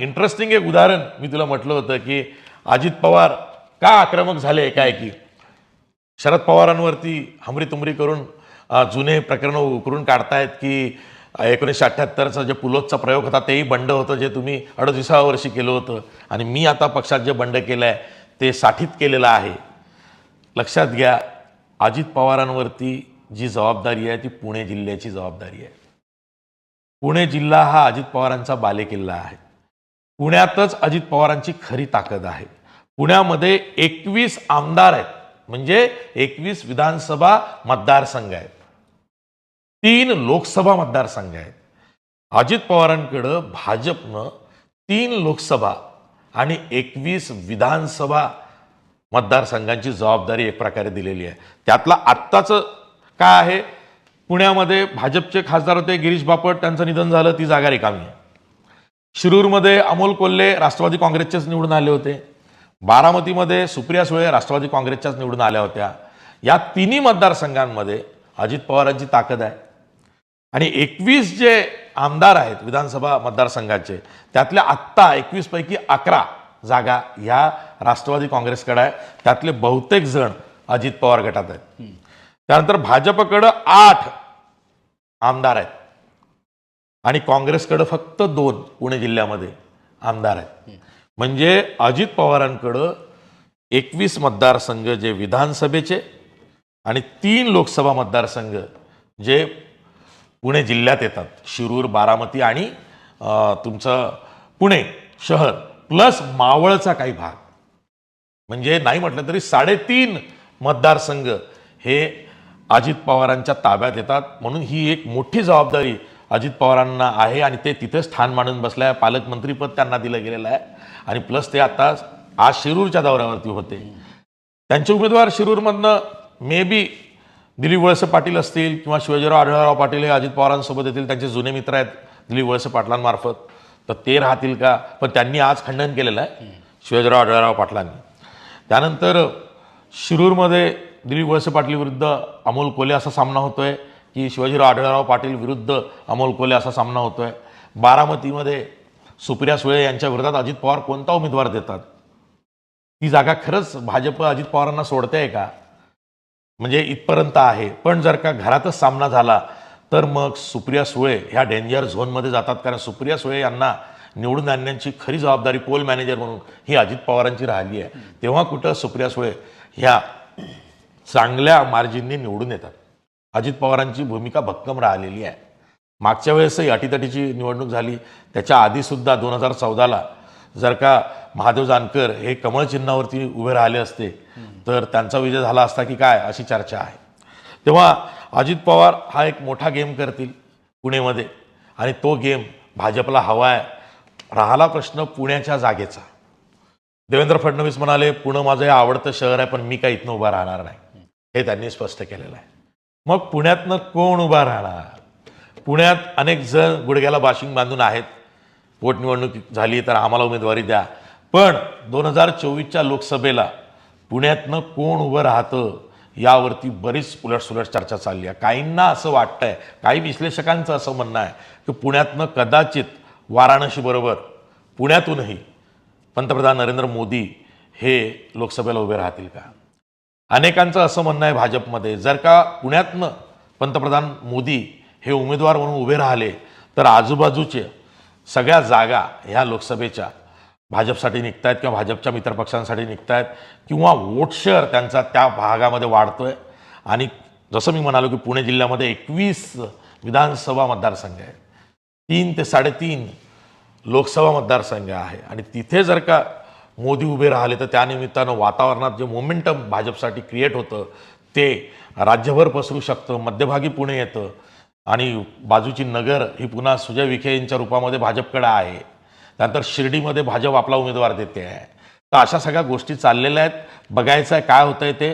Interesting एक उदाहरण मी तुला म्हटलं होतं की अजित पवार का आक्रमक झाले काय की शरद पवारांवरती हमरी तुमरी करून जुने प्रकरणं उकरून काढतायत की एकोणीसशे अठ्ठ्याहत्तरचा जे पुलोदचा प्रयोग होता तेही बंड होतं जे तुम्ही अडतीसाव्या वर्षी केलं होतं. आणि मी आता पक्षात जे बंड केलं आहे ते साठीत केलेलं आहे. लक्षात घ्या अजित पवारांवरती जी जबाबदारी आहे ती पुणे जिल्ह्याची जबाबदारी आहे. पुणे जिल्हा हा अजित पवारांचा बालेकिल्ला आहे. पुण्यातच अजित पवारांची खरी ताकद आहे. पुण्यामध्ये एकवीस आमदार आहेत. म्हणजे एकवीस विधानसभा मतदारसंघ आहेत. तीन लोकसभा मतदारसंघ आहेत. अजित पवारांकडं भाजपनं तीन लोकसभा आणि एकवीस विधानसभा मतदारसंघांची जबाबदारी एक प्रकारे दिलेली आहे. त्यातला आत्ताचं काय आहे? पुण्यामध्ये भाजपचे खासदार होते गिरीश बापट त्यांचं निधन झालं ती जागा रिकामी आहे. शिरूरमध्ये अमोल कोल्हे राष्ट्रवादी काँग्रेसचेच निवडून आले होते. बारामतीमध्ये सुप्रिया सुळे राष्ट्रवादी काँग्रेसच्याच निवडून आल्या होत्या. या तिन्ही मतदारसंघांमध्ये अजित पवारांची ताकद आहे. आणि एकवीस जे आमदार आहेत विधानसभा मतदारसंघाचे त्यातल्या आत्ता एकवीसपैकी अकरा जागा ह्या राष्ट्रवादी काँग्रेसकडे आहे. त्यातले बहुतेक जण अजित पवार गटात आहेत. त्यानंतर भाजपकडं आठ आमदार आहेत. आणि काँग्रेसकडं फक्त दोन पुणे जिल्ह्यामध्ये आमदार आहेत. म्हणजे अजित पवारांकडं एकवीस मतदारसंघ जे विधानसभेचे आणि तीन लोकसभा मतदारसंघ जे पुणे जिल्ह्यात येतात. शिरूर बारामती आणि तुमचं पुणे शहर प्लस मावळचा काही भाग. म्हणजे नाही म्हटलं तरी साडेतीन मतदारसंघ हे अजित पवारांच्या ताब्यात येतात. म्हणून ही एक मोठी जबाबदारी अजित पवारांना आहे आणि ते तिथे स्थान मांडून बसलं आहे पालकमंत्रीपद त्यांना दिलं गेलेलं आहे. आणि प्लस ते आता आज शिरूरच्या दौऱ्यावरती होते. त्यांचे उमेदवार शिरूरमधनं मे बी दिलीप वळसे पाटील असतील किंवा शिवाजीराव आढळराव पाटील हे अजित पवारांसोबत येतील त्यांचे जुने मित्र आहेत दिलीप वळसे पाटलांमार्फत. तर ते राहतील का? पण त्यांनी आज खंडन केलेलं आहे शिवाजीराव आढळराव पाटलांनी. त्यानंतर शिरूरमध्ये दिलीप वळसे पाटील विरुद्ध अमोल कोले असा सामना होतोय. की शिवाजीराव आढळराव पाटील विरुद्ध अमोल कोले असा सामना होतोय. बारामतीमध्ये सुप्रिया सुळे यांच्या विरोधात अजित पवार कोणता उमेदवार देतात? ती जागा खरंच भाजप अजित पवारांना सोडते आहे का? म्हणजे इथपर्यंत आहे. पण जर का घरातच सामना झाला तर मग सुप्रिया सुळे ह्या डेंजर झोनमध्ये जातात. कारण सुप्रिया सुळे यांना निवडून आणण्याची खरी जबाबदारी पोल मॅनेजर म्हणून ही अजित पवारांची राहिली आहे. तेव्हा कुठं सुप्रिया सुळे ह्या चांगल्या मार्जिनने निवडून येतात? अजित पवारांची भूमिका भक्कम राहिलेली आहे. मागच्या वेळेसही अटीतटीची निवडणूक झाली त्याच्या आधीसुद्धा दोन हजार चौदाला जर का महादेव जानकर हे कमळ चिन्हावरती उभे राहिले असते तर त्यांचा विजय झाला असता की काय अशी चर्चा आहे. तेव्हा अजित पवार हा एक मोठा गेम करतील पुणेमध्ये आणि तो गेम भाजपला हवा आहे. राहिला प्रश्न पुण्याच्या जागेचा. देवेंद्र फडणवीस म्हणाले पुणं माझं हे आवडतं शहर आहे पण मी काही इथनं उभा राहणार नाही. हे त्यांनी स्पष्ट केलेलं आहे. मग पुण्यातनं कोण उभा राहणार? पुण्यात अनेक जण गुडघ्याला बाशिंग बांधून आहेत. पोटनिवडणूक झाली तर आम्हाला उमेदवारी द्या. पण दोन हजार चोवीसच्या लोकसभेला पुण्यातनं कोण उभं राहतं यावरती बरीच उलटसुलट चर्चा चालली आहे. काहींना असं वाटतंय काही विश्लेषकांचं असं म्हणणं आहे की पुण्यातनं कदाचित वाराणसीबरोबर पुण्यातूनही पंतप्रधान नरेंद्र मोदी हे लोकसभेला उभे राहतील का? अनेकांचं असं म्हणणं आहे भाजपमध्ये जर का पुण्यातनं पंतप्रधान मोदी हे उमेदवार म्हणून उभे राहिले तर आजूबाजूचे सगळ्या जागा ह्या लोकसभेच्या भाजपसाठी निघत आहेत किंवा भाजपच्या मित्रपक्षांसाठी निघत आहेत किंवा वोट शेअर त्यांचा त्या भागामध्ये वाढतोय. आणि जसं मी म्हणालो की पुणे जिल्ह्यामध्ये एकवीस विधानसभा मतदारसंघ आहेत. तीन ते साडेतीन लोकसभा मतदारसंघ आहे. आणि तिथे जर का मोदी उभे राहिले तर त्यानिमित्तानं वातावरणात जे मोमेंटम भाजपसाठी क्रिएट होतं ते राज्यभर पसरू शकतं मध्यभागी पुणे येतं आणि बाजूची नगर ही पुन्हा सुजय विखे यांच्या रूपामध्ये भाजपकडे आहे. त्यानंतर शिर्डीमध्ये भाजप आपला उमेदवार देते आहे. तर अशा सगळ्या गोष्टी चाललेल्या आहेत. बघायचं आहे काय होतं आहे ते.